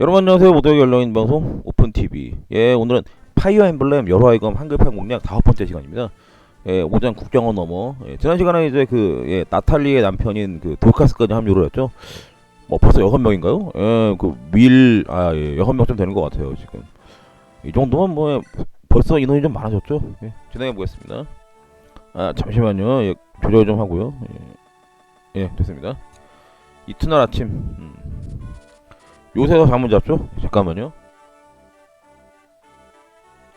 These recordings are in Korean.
여러분 안녕하세요. 모두의 열려인 방송 오픈TV 예 오늘은 파이어 엠블렘 열화이검 한글판 공략 다섯 번째 시간입니다. 예 오전 국경을 넘어. 예, 지난 시간에 이제 그 예, 나탈리의 남편인 그 돌카스까지 합류를 했죠. 뭐 벌써 여섯 명인가요? 예그밀아 예, 여섯 명쯤 되는 것 같아요 지금. 이 정도면 뭐 벌써 인원이 좀 많아졌죠? 예, 진행해 보겠습니다. 아 잠시만요. 예, 조절 좀 하고요. 예, 예 됐습니다. 이튿날 아침. 음. 요새도 잠을 잡죠? 잠깐만요.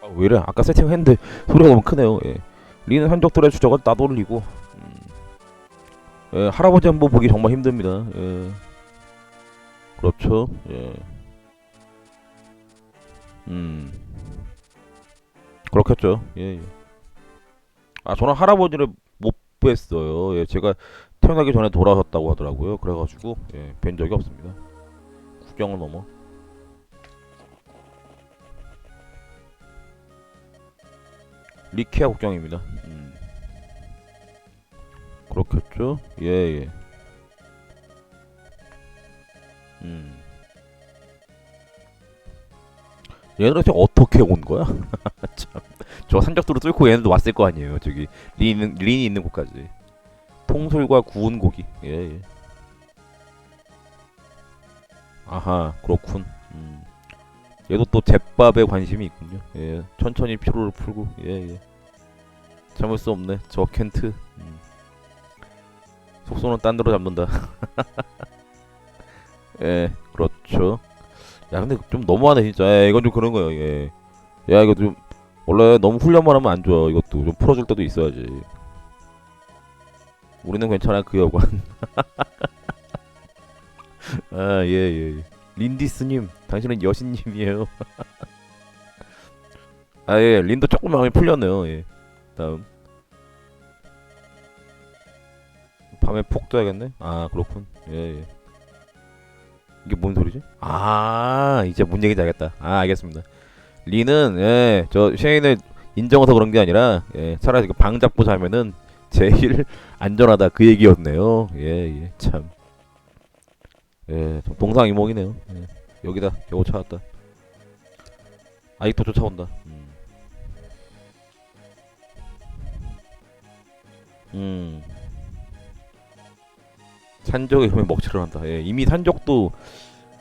아, 왜 이래? 아까 세팅했는데 소리가 너무 크네요. 예. 리는 한적들의 추적을 따돌리고 음. 예, 할아버지 한 번 보기 정말 힘듭니다. 예. 그렇죠. 예. 음. 그렇겠죠. 예. 예. 아, 저는 할아버지를 못 뵀어요. 예, 제가 태어나기 전에 돌아가셨다고 하더라고요. 그래가지고 예, 뵌 적이 없습니다. 국경을 넘어. 리키아 국경입니다. 음. 그렇겠죠? 예, 예. 음. 얘네들 저 어떻게 온 거야? 참. 저 산적도로 뚫고 얘네도 왔을 거 아니에요. 저기 린 린이 있는 곳까지. 통솔과 구운 고기. 예, 예. 아하 그렇군. 음. 얘도 또 잿밥에 관심이 있군요. 예, 천천히 피로를 풀고 예 예. 참을 수 없네. 저 켄트. 음. 속소는 딴 데로 잡는다. 예, 그렇죠. 야 근데 좀 너무하네 진짜. 예, 이건 좀 그런 거예요. 예. 야 이거 좀 원래 너무 훈련만 하면 안 좋아. 이것도 좀 풀어줄 때도 있어야지. 우리는 괜찮아 그 여관. 아, 예, 예. 예. 린디스님, 당신은 여신님이에요. 아, 예, 린도 조금 마음이 풀렸네요, 예. 다음. 밤에 폭 둬야겠네? 아, 그렇군. 예, 예. 이게 뭔 소리지? 아, 이제 뭔 얘기인지 알겠다. 아, 알겠습니다. 린은, 예, 저, 쉐인을 인정해서 그런 게 아니라, 예, 차라리 그방 잡고 자면은 제일 안전하다 그 얘기였네요. 예, 예, 참. 예, 좀 동상이몽이네요. 예. 여기다 겨우 찾았다. 아직도 쫓아온다. 음. 음. 산적에 그러면 먹칠을 한다. 예, 이미 산적도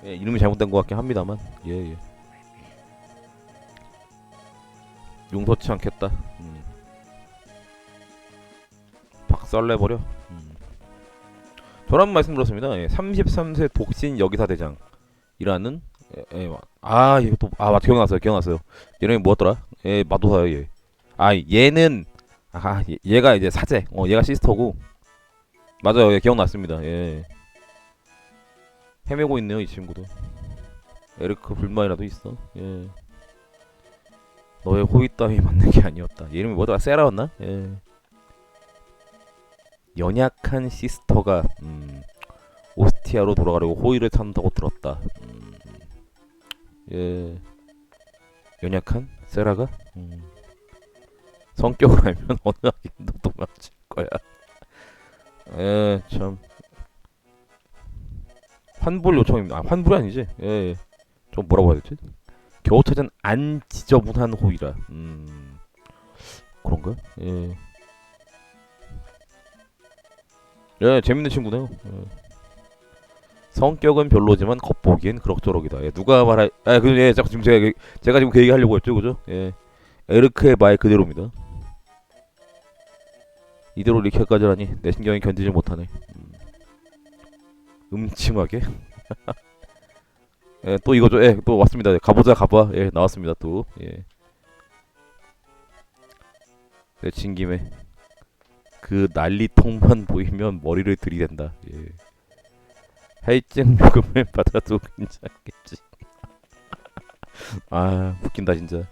예, 이름이 잘못된 것 같긴 합니다만. 예, 예. 용서치 않겠다. 음. 박살내버려. 음. 저런 말씀 들었습니다. 예, 33세 독신 여기사 대장이라는 예, 예, 아 이거 또아 맞 기억났어요. 기억났어요. 이름이 뭐였더라? 예 마도사요 얘. 아 얘는 아 얘, 얘가 이제 사제. 어 얘가 시스터고. 맞아요. 예, 기억났습니다. 예. 헤매고 있네요 이 친구도. 에르크 불만이라도 있어? 예. 너의 호의 따위 맞는 게 아니었다. 얘 이름이 뭐더라? 세라였나? 예 연약한 시스터가 음, 오스티아로 돌아가려고 호의를 탄다고 들었다. 음, 예, 연약한 세라가 음, 성격을 알면 어느 악인도 도망칠 거야. 예, 참 환불 요청입니다. 아, 환불이 아니지. 예, 예. 좀 뭐라고 해야 되지? 겨우 찾은 안 지저분한 호의라. 음, 그런가? 예. 예, 재밌는 친구네요. 예. 성격은 별로지만 겉보기엔 그럭저럭이다. 예, 누가 말할? 아, 그 예, 지금 제가 그- 제가 지금 그 얘기 하려고 했죠, 그죠? 예, 에르크의 말 그대로입니다. 이대로 리케까지라니 내 신경이 견디지 못하네. 음. 음침하게. 예, 또 이거죠. 예, 또 왔습니다. 가보자, 가봐. 예, 나왔습니다. 또. 예. 내친 김에 그 난리통만 보이면 머리를 들이댄다. 예. 할증 요금을 받아도 괜찮겠지. 아 웃긴다 진짜.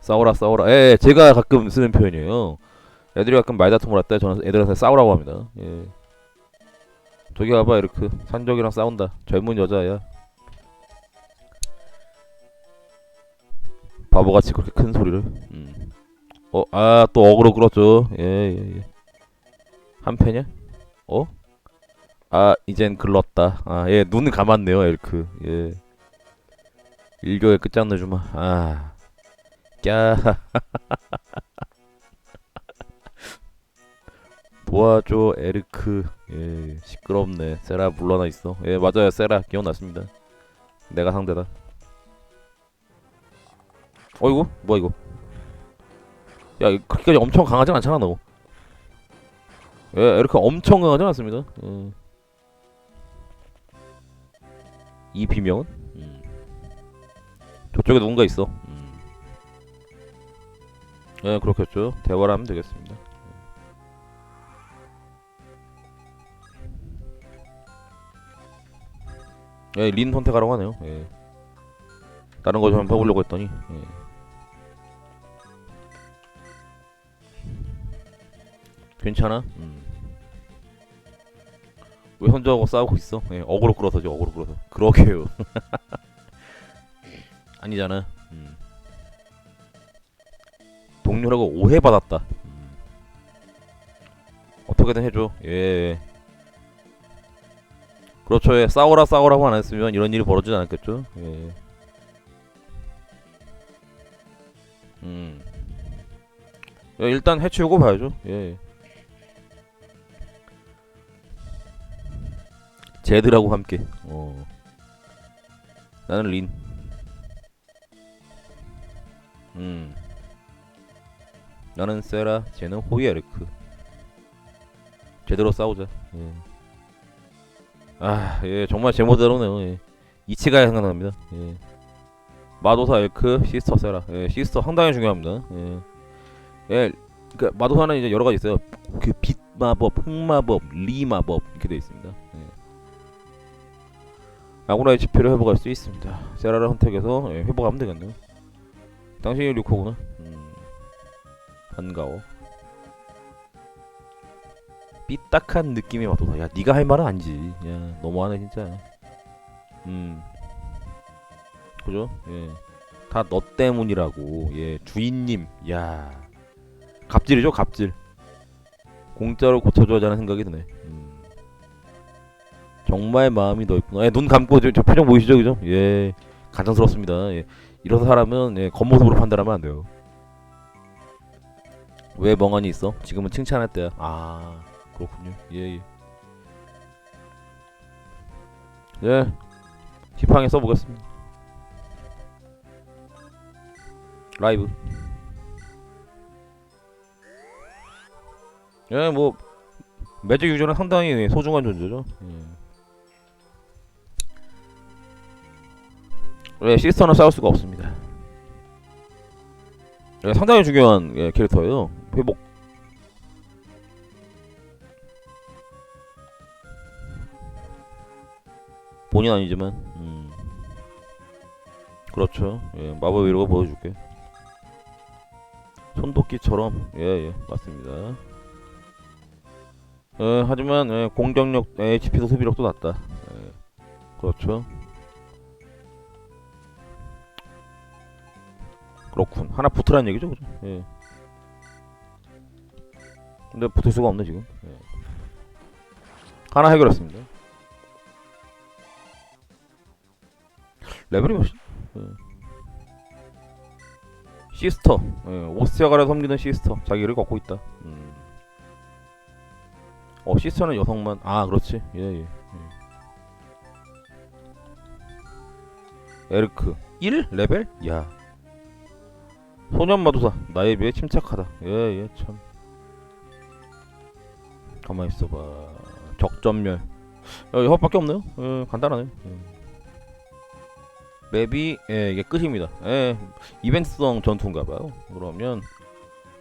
싸워라 싸워라. 예, 예, 제가 가끔 쓰는 표현이에요. 애들이 가끔 말다툼을 할때 저는 애들한테 싸우라고 합니다. 예. 저기 가봐 이렇게 산적이랑 싸운다. 젊은 여자야. 바보같이 그렇게 큰 소리를. 음. 어, 아, 또 어그로 끌었죠. 예, 예, 예. 한 패냐? 어? 아 이젠 글렀다. 아 예 눈을 감았네요 엘크. 예. 일교의 끝장내 주마. 아. 꺄. 도와줘 에르크. 예 시끄럽네. 세라 물러나 있어. 예 맞아요. 세라. 기억났습니다. 내가 상대다. 어이구 뭐야 이거 야 이- 그렇게까지 엄청 강하진 않잖아 너 예, 에르크 엄청 강하진 않습니다 예. 이 비명은 음. 저쪽에 누군가 있어 음. 예 그렇겠죠 대화를 하면 되겠습니다 예, 린 선택하라고 하네요. 예. 다른 거 좀 해보려고 했더니. 예. 괜찮아? 음. 왜 혼자하고 싸우고 있어? 예, 어그로 끌어서지, 어그로 끌어서. 그러게요. 아니잖아. 음. 동료라고 오해받았다. 음. 어떻게든 해줘. 예. 그렇죠. 예. 싸워라 싸워라고 안 했으면 이런 일이 벌어지지 않았겠죠. 예. 음. 예, 일단 해치우고 봐야죠. 예. 제드라고 함께. 어. 나는 린. 음. 나는 세라, 쟤는 호이에르크. 제대로 싸우자. 예. 아, 예, 정말 제모대로네요. 예. 이치가 생각납니다. 예. 마도사 엘크, 시스터 세라. 예, 시스터 상당히 중요합니다. 예. 예, 그 마도사는 이제 여러 가지 있어요. 그 빛 마법, 흑 마법, 리 마법 이렇게 되어 있습니다. 예. 아구라의 지표를 회복할 수 있습니다. 세라를 선택해서 예, 회복하면 되겠네요. 당신이 류코구나. 음, 반가워. 삐딱한 느낌의 마도사. 야, 네가 할 말은 아니지. 야, 너무하네 진짜. 음, 그죠? 예, 다 너 때문이라고. 예, 주인님. 야, 갑질이죠, 갑질. 공짜로 고쳐줘야하는 생각이 드네. 음. 정말 마음이 넓구나. 예, 눈 감고 저, 저 표정 보이시죠, 그죠? 예, 간장스럽습니다. 예, 이런 사람은 예, 겉모습으로 판단하면 안 돼요. 왜 멍하니 있어? 지금은 칭찬할 때야. 아, 그렇군요. 예, 예. 예, 지팡이 써보겠습니다. 라이브. 예, 뭐 매직 유저는 상당히 소중한 존재죠. 예. 예, 시스터는 싸울 수가 없습니다. 예, 상당히 중요한 예, 캐릭터예요. 회복. 본인 아니지만, 음. 그렇죠. 예, 마법 이루고 보여줄게. 손도끼처럼, 예, 예, 맞습니다. 예, 하지만 예, 공격력, 예, HP도 소비력도 낮다. 예, 그렇죠. 그렇군. 하나 붙으라는 얘기죠, 그죠? 예. 근데 붙을 수가 없네 지금. 예. 하나 해결했습니다. 레벨이 몇이? 예. 시스터. 예, 오스티아가를 섬기는 시스터. 자기를 걷고 있다. 음. 어 시스터는 여성만 아 그렇지 예 예 예, 예. 에르크 1 레벨 야 소년 마도사 나에 비해 침착하다. 예예 참. 가만히 있어봐. 적전멸. 어, 이것밖에 없네요. 예 간단하네 예. 맵이 예 이게 끝입니다. 예 이벤트성 전투인가봐요. 그러면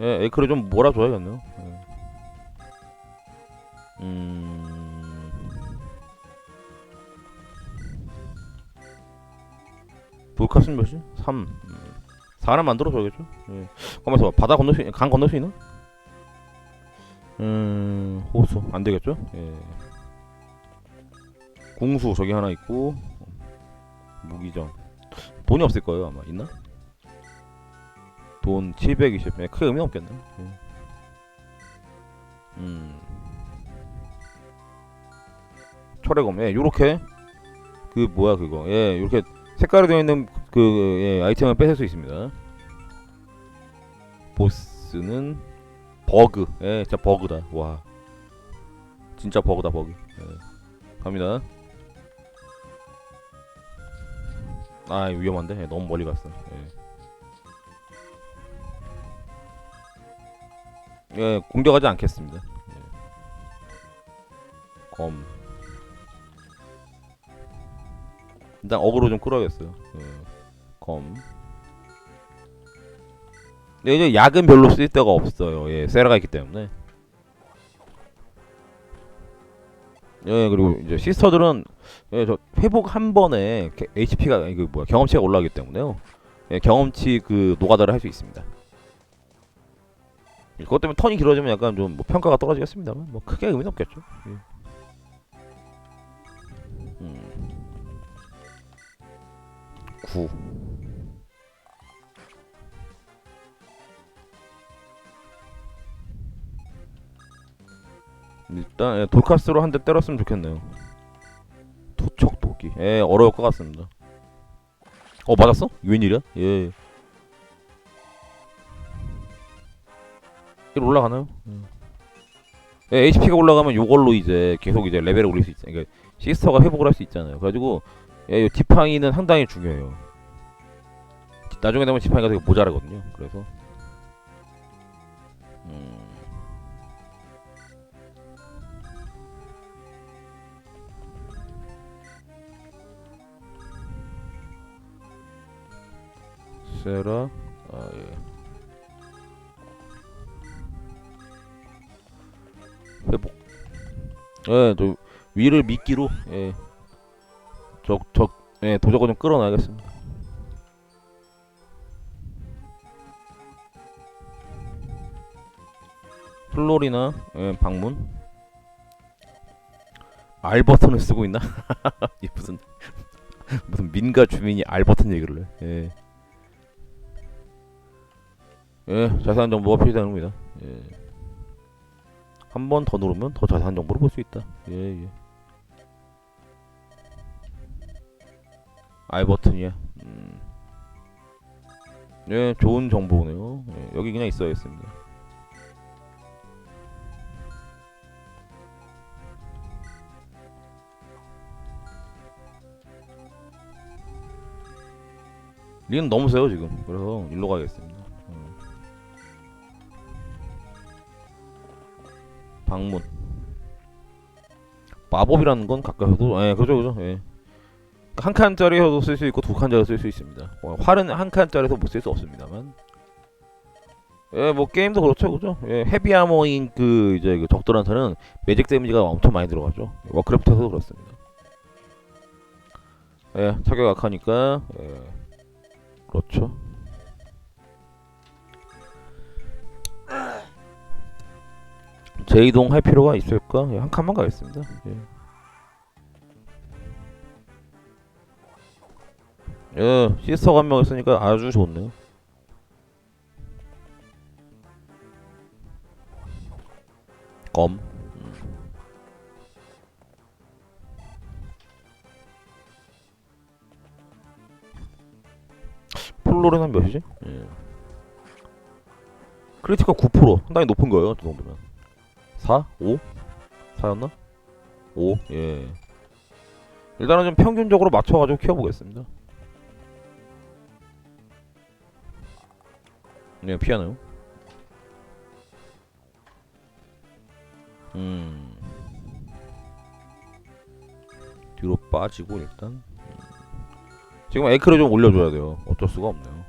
예 에크를 좀 몰아줘야겠네요. 예. 음... 볼카스는 몇이? 3 음. 4는 만들어줘야겠죠? 예. 가만있어 봐 바다 건널 수, 강 건널 수 있나? 음... 호수 안되겠죠? 예. 궁수 저기 하나 있고 무기전 돈이 없을 거예요 아마 있나? 돈 720. 예, 크게 의미 없겠네. 예. 음. 철의 검. 예, 요렇게 그 뭐야 그거. 예, 요렇게 색깔이 되어 있는 그 예, 아이템을 뺏을 수 있습니다. 보스는 버그. 예, 진짜 버그다. 와. 진짜 버그다, 버그. 예. 갑니다. 아, 위험한데. 예, 너무 멀리 갔어. 예. 예, 공격하지 않겠습니다. 예. 검. 일단 어그로 좀 끌어야겠어요. 예. 검. 네, 이제 약은 별로 쓸 데가 없어요. 예, 세라가 있기 때문에. 예, 그리고 이제 시스터들은 예, 저 회복 한 번에 게- HP가 그 뭐야 경험치가 올라가기 때문에요. 예, 경험치 그 노가다를 할 수 있습니다. 예, 그것 때문에 턴이 길어지면 약간 좀 뭐 평가가 떨어지겠습니다만 뭐 크게 의미는 없겠죠. 예. 음. 9 일단 예, 돌카스로 한 대 때렸으면 좋겠네요. 도척 도기. 예, 어려울 것 같습니다. 어 맞았어? 웬일이야? 예. 1 올라가나요? 예, HP가 올라가면 요걸로 이제 계속 이제 레벨을 올릴 수 있어요. 그러니까 시스터가 회복을 할 수 있잖아요. 그래가지고 예, 요 디팡이는 상당히 중요해요. 나중에 되면 디팡이가 되게 모자라거든요. 그래서 음. 세라 아 예. 회복 예, 저 위를 미끼로 예. 적적 예, 도적을 좀 끌어놔야겠습니다. 플로리나 예, 방문 알 버튼을 쓰고 있나? 이 무슨 무슨 민가 주민이 알 버튼 얘기를 해. 예. 예, 자세한 정보가 필요되는 겁니다. 예. 한 번 더 누르면 더 자세한 정보를 볼 수 있다. 예, 예. 알 버튼이야. 음. 예, 좋은 정보네요. 예, 여기 그냥 있어야겠습니다. 리는 너무 세요 지금. 그래서 일로 가야겠습니다. 방문. 마법이라는 건 가까워도 예, 그죠 그죠. 예. 한 칸짜리여도 쓸 수 있고 두 칸짜리 쓸 수 있습니다. 어, 활은 한 칸짜리에서 못 쓸 수 없습니다만. 예, 뭐 게임도 그렇죠, 그죠? 예, 헤비 아머인 그 이제 그 적들한테는 매직 데미지가 엄청 많이 들어가죠. 워크래프트에서도 그렇습니다. 예, 타격 약하니까 예, 그렇죠. 재이동 할 필요가 있을까? 예, 한 칸만 가겠습니다. 예. 예, 시스터가 한명 있으니까 아주 좋네요. 검. 음. 폴로는 한 몇이지? 예. 크리티컬 9% 상당히 높은 거예요. 그 정도면 4? 5? 4였나? 5? 예. 일단은 좀 평균적으로 맞춰가지고 키워보겠습니다. 네, 피하나요? 음. 뒤로 빠지고 일단 음. 지금 에크를 좀 올려줘야 돼요. 어쩔 수가 없네요.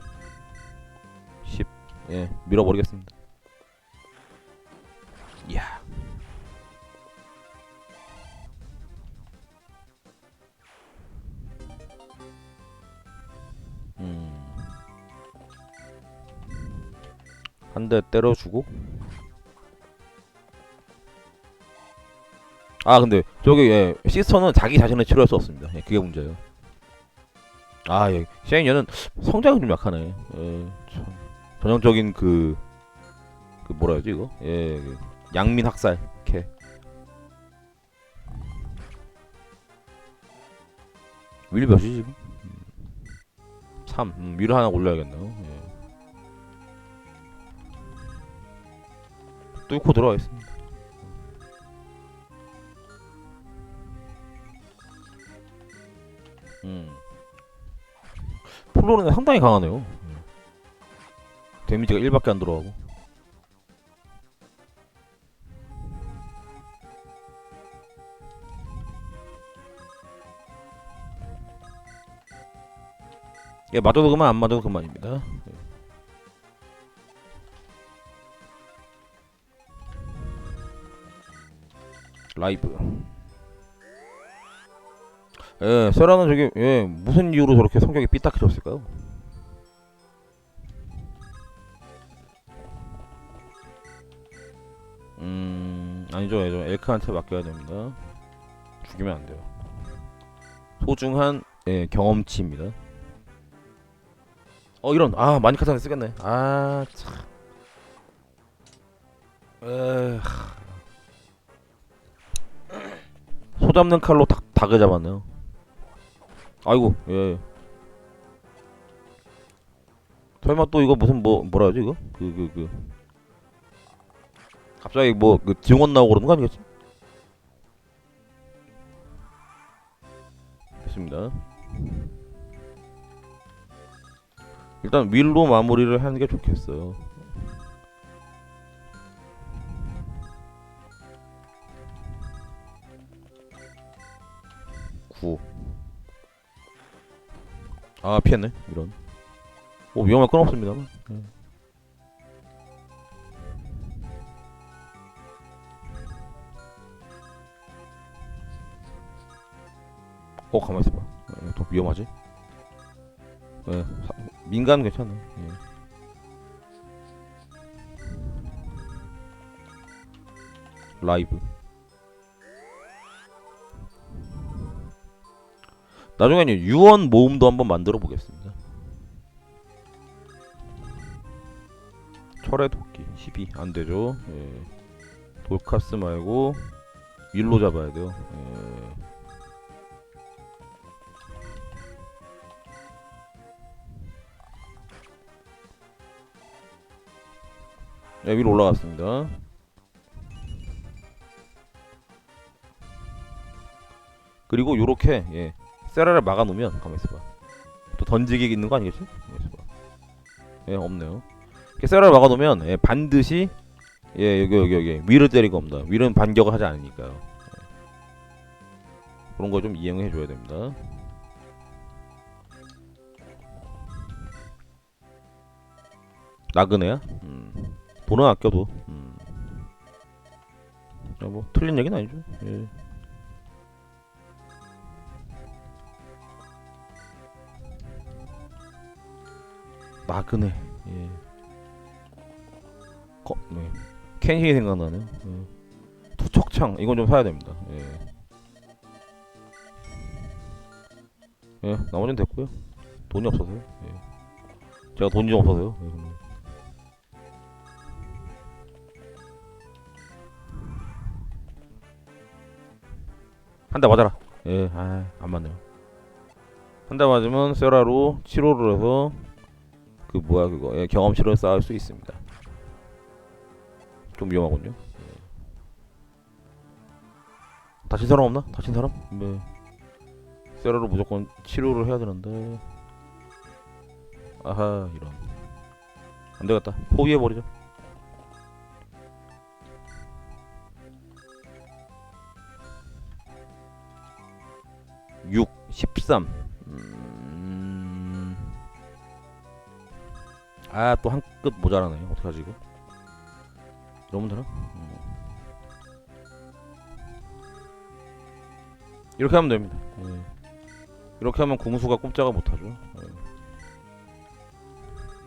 10. 예, 밀어버리겠습니다. 이야. 한 대 때려주고 아 근데 저기 예, 시스터는 자기 자신을 치료할 수 없습니다 예, 그게 문제예요 아 예, 샤인 얘는 성장이 좀 약하네 예, 참. 전형적인 그, 그 뭐라 해야지 이거 예, 그 양민 학살 캐윌 몇이지 지금? 3. 음, 윌 하나 올려야겠네요. 예. 뚫고 들어가겠습니다. 음. 플로는 상당히 강하네요. 예. 데미지가 1밖에 안 들어가고. 예, 맞아도 그만 안 맞아도 그만입니다. 라이브. 예, 세라는 저기 예 무슨 이유로 저렇게 성격이 삐딱해졌을까요? 음 아니죠, 아니죠. 엘카한테 맡겨야 됩니다. 죽이면 안 돼요. 소중한 예, 경험치입니다. 어 이런 아 마니카상에 쓰겠네. 아 참. 에소 잡는 칼로 닭 닭을 잡았네요. 아이고 예. 설마 또 이거 무슨 뭐 뭐라 하지 이거 그 그 그 갑자기 뭐 그 증원 나오고 그러는 거 아니겠지? 됐습니다. 일단 윌로 마무리를 하는 게 좋겠어요. 구. 아 피했네 이런. 오 위험할 건 없습니다만. 예. 어 가만 있어봐. 어, 더 위험하지? 예, 사- 민간 괜찮아. 예. 라이브. 나중에는 유언 모음도 한번 만들어 보겠습니다. 철의 도끼 12 안 되죠. 예. 돌카스 말고 윌로 잡아야 돼요. 예. 네, 위로 올라갔습니다. 그리고 요렇게 예, 세라를 막아놓으면 가만 있어봐. 또 던지기 있는 거 아니겠지? 예, 없네요. 이렇게 세라를 막아놓으면 예, 반드시 예, 여기 여기 여기 위를 때리고 없다. 위는 반격을 하지 않으니까요. 예. 그런 거 좀 이행해 줘야 됩니다. 나그네야? 음. 돈은 아껴도 음. 야, 뭐 틀린 얘기는 아니죠 예. 나그네 예. 거, 네. 켄시 생각나네 예. 투척창 이건 좀 사야 됩니다 예. 예, 나머지는 됐고요 돈이 없어서요 예. 제가 돈이 좀 없어서요 예. 한대 맞아라. 예, 아, 안 맞네요. 한 대 맞으면 세라로 치료를 해서 그 뭐야 그거 예, 경험치를 쌓을 수 있습니다. 좀 위험하군요. 예. 다친 사람 없나? 다친 사람? 네. 세라로 무조건 치료를 해야 되는데. 아하 이런. 안 되겠다. 포위해 버리자. 6, 13. 음... 아, 또한끗 모자라네. 어떡하지, 이거? 이러면 되나? 음. 이렇게 하면 됩니다. 예. 이렇게 하면 궁수가 꼼짝을 못하죠. 예.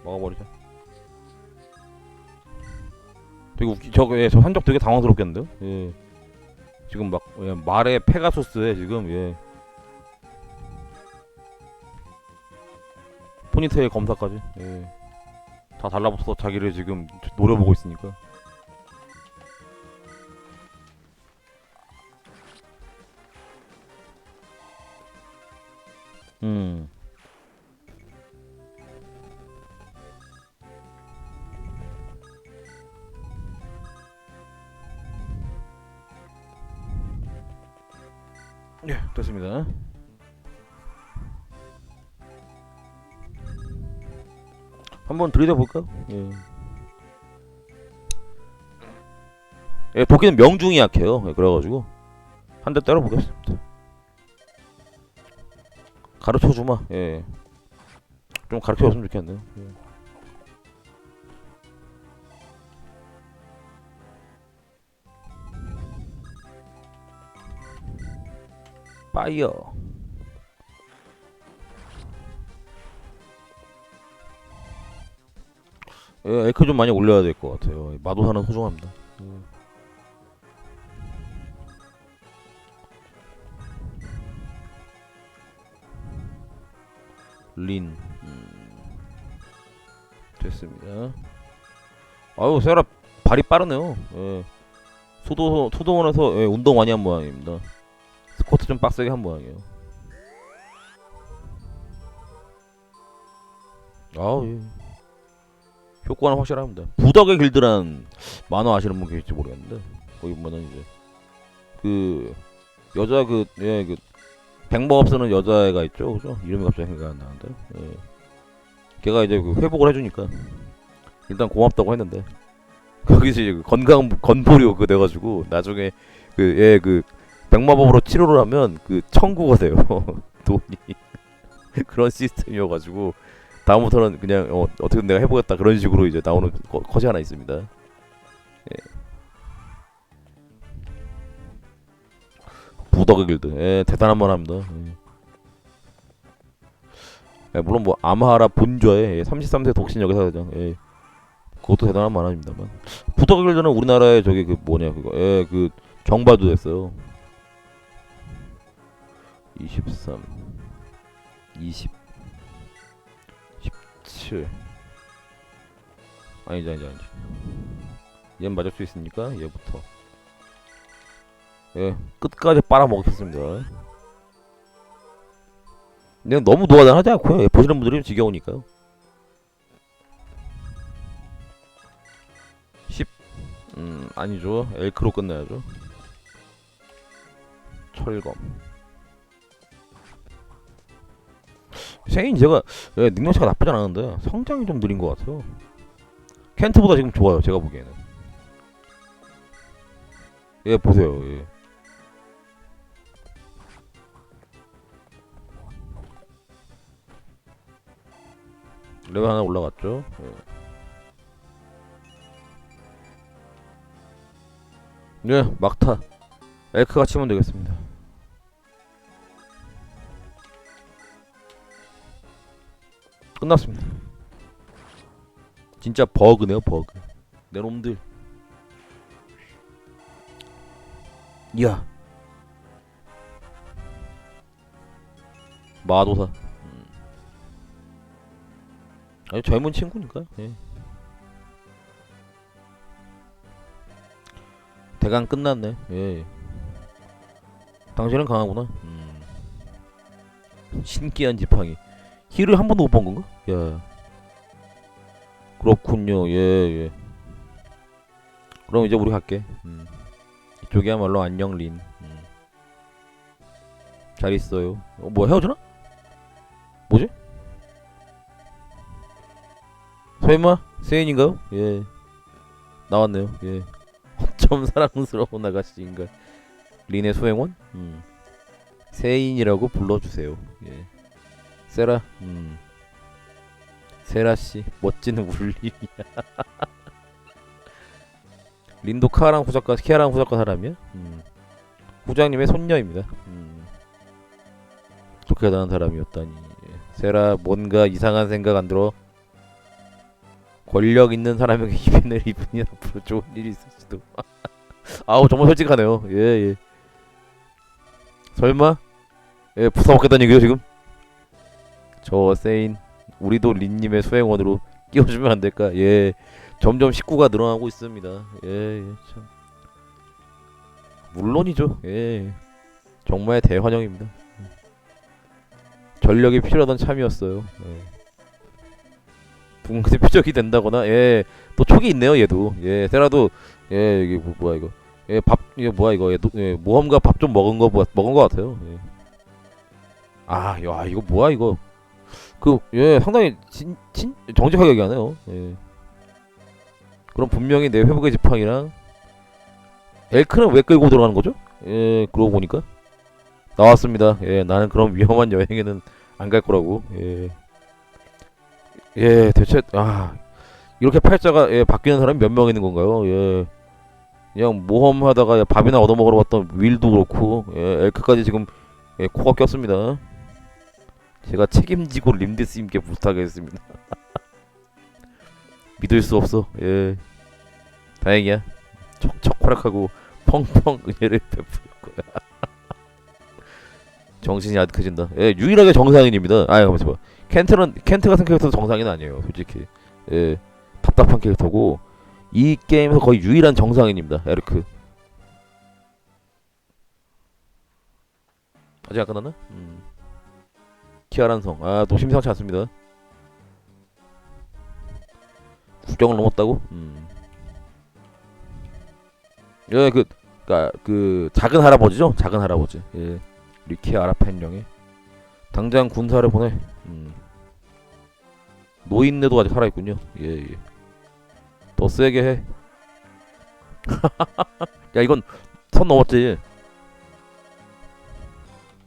먹어버리자. 되게 웃기, 저거, 예, 저 한적 되게 당황스럽겠는데요? 예. 지금 막, 예, 말의 페가소스에 지금, 예. 포니테일 검사까지 예. 다 달라붙어서 자기를 지금 노려보고 있으니까 음. 예, 됐습니다. 한번 들이대 볼까? 예. 예, 도끼는 명중이 약해요. 예, 그래가지고 한 대 때려 보겠습니다. 가르쳐 주마. 예. 좀 가르쳐 줬으면 좋겠네요. 예. 파이어. 예, 에크 좀 많이 올려야 될 것 같아요. 마도사는 소중합니다. 음. 린 음. 됐습니다. 아유 세라 발이 빠르네요. 예. 소도 소도원에서 예, 운동 많이 한 모양입니다. 스쿼트 좀 빡세게 한 모양이에요. 아우 예. 효과는 확실합니다. 부덕의 길드란 만화 아시는 분 계실지 모르겠는데 거기 보면은 이제 그 여자 그 예 그 백모업 쓰는 여자애가 있죠, 그죠? 이름이 갑자기 생각 안 나는데. 예. 걔가 이제 그 회복을 해주니까 일단 고맙다고 했는데 거기서 이제 그 건강 건보료 그 돼가지고 나중에 그얘그 백마법으로 치료를 하면 그 청구가 돼요 돈이 그런 시스템이어가지고 다음부터는 그냥 어, 어떻게든 내가 해보겠다 그런 식으로 이제 나오는 거, 컷이 하나 있습니다. 예. 부덕의 길드, 예, 대단한 말 합니다. 예. 예, 물론 뭐 아마하라 본좌의 예, 33세 독신 역사장, 예, 그것도 대단한 만화입니다만 부덕의 길드는 우리나라에 저기 그 뭐냐 그거, 예, 그 정바도 됐어요. 23, 20. 17 아니지 아니지 아니지 얘는 맞을 수 있으니까? 얘부터. 예 끝까지 빨아먹겠습니다. 근데 너무 노가다하지 않고요. 예, 보시는 분들이 지겨우니까요. 10 음, 아니죠. 엘크로 끝내야죠. 철검 세인 제가 예, 능력치가 나쁘지 않았는데 성장이 좀 느린 것 같아요. 켄트보다 지금 좋아요. 제가 보기에는. 예 보세요. 예. 레벨 하나 올라갔죠. 예. 예 막타 엘크가 치면 되겠습니다. 끝났습니다. 진짜 버그네요 버그. 내 놈들. 이야. 마도사. 음. 아니 젊은 친구니까. 예. 대강 끝났네. 예. 당신은 강하구나. 음. 신기한 지팡이. 힐을 한 번도 못 본 건가? 야. 그렇군요. 예, 예. 그럼 이제 우리 갈게. 음. 이쪽이야말로 안녕 린. 음. 잘 있어요. 어, 뭐 헤어지나? 뭐지? 설마 세인인가요? 예. 나왔네요. 예. 어쩜 사랑스러운 아가씨인가. 린의 소행원? 음. 세인이라고 불러주세요. 예. 세라, 음. 세라 씨 멋진 울림이야. 린도 카랑 후작가, 키아랑 후작가 사람이야? 음. 후장님의 손녀입니다. 음. 그렇게 대단한 사람이었다니. 예. 세라 뭔가 이상한 생각 안 들어. 권력 있는 사람에게 힘을 입으니 앞으로 좋은 일이 있을지도. 아우 정말 솔직하네요. 예 예. 설마? 예 부숴먹겠다는 얘기죠 지금? 저 세인 우리도 린님의 수행원으로 끼워주면 안 될까? 예, 점점 식구가 늘어나고 있습니다. 예, 예 참. 물론이죠. 예, 정말 대환영입니다. 전력이 필요하던 참이었어요. 예. 누군가 표적이 된다거나 예. 또 촉이 있네요, 얘도. 예. 세라도 예, 이게 뭐, 뭐야 이거. 예, 밥 이게 뭐야 이거. 예, 노, 예 모험가 밥 좀 먹은 거 뭐- 먹은 거 같아요. 예. 아, 야, 이거 뭐야 이거. 그 예, 상당히 진, 진 정직하게 얘기하네요. 예. 그럼 분명히 내 회복의 지팡이랑 엘크는 왜 끌고 들어가는 거죠? 예, 그러고 보니까 나왔습니다. 예, 나는 그런 위험한 여행에는 안 갈 거라고. 예. 예, 대체 아 이렇게 팔자가 예, 바뀌는 사람이 몇 명 있는 건가요? 예. 그냥 모험하다가 밥이나 얻어 먹으러 갔던 윌도 그렇고 예, 엘크까지 지금 예, 코가 꼈습니다. 제가 책임지고 림디스님께 부탁하겠습니다. 믿을 수 없어. 예. 다행이야. 척척 활약하고 펑펑 은혜를 베풀 거야. 정신이 아득해진다. 예, 유일하게 정상인입니다. 아, 잠깐만. 켄트는 켄트 같은 캐릭터도 정상인 아니에요, 솔직히. 예, 답답한 캐릭터고 이 게임에서 거의 유일한 정상인입니다, 에르크. 아직 안 끝났나? 음. 키아란 성. 아, 또 심상치 않습니다. 국경을 넘었다고? 음. 예, 그, 그니까, 그, 작은 할아버지죠? 작은 할아버지. 예. 리키 아라펜령에. 당장 군사를 보내. 음. 노인네도 아직 살아있군요. 예, 예. 더 세게 해. 야, 이건 선 넘었지.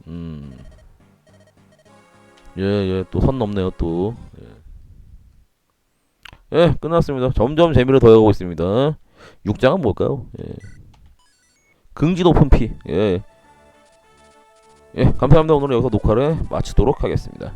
음. 예, 예, 또 선 넘네요, 또. 예. 예, 끝났습니다. 점점 재미를 더해가고 있습니다. 6장은 뭘까요? 예. 긍지 높은 피. 예. 예, 감사합니다. 오늘 여기서 녹화를 마치도록 하겠습니다.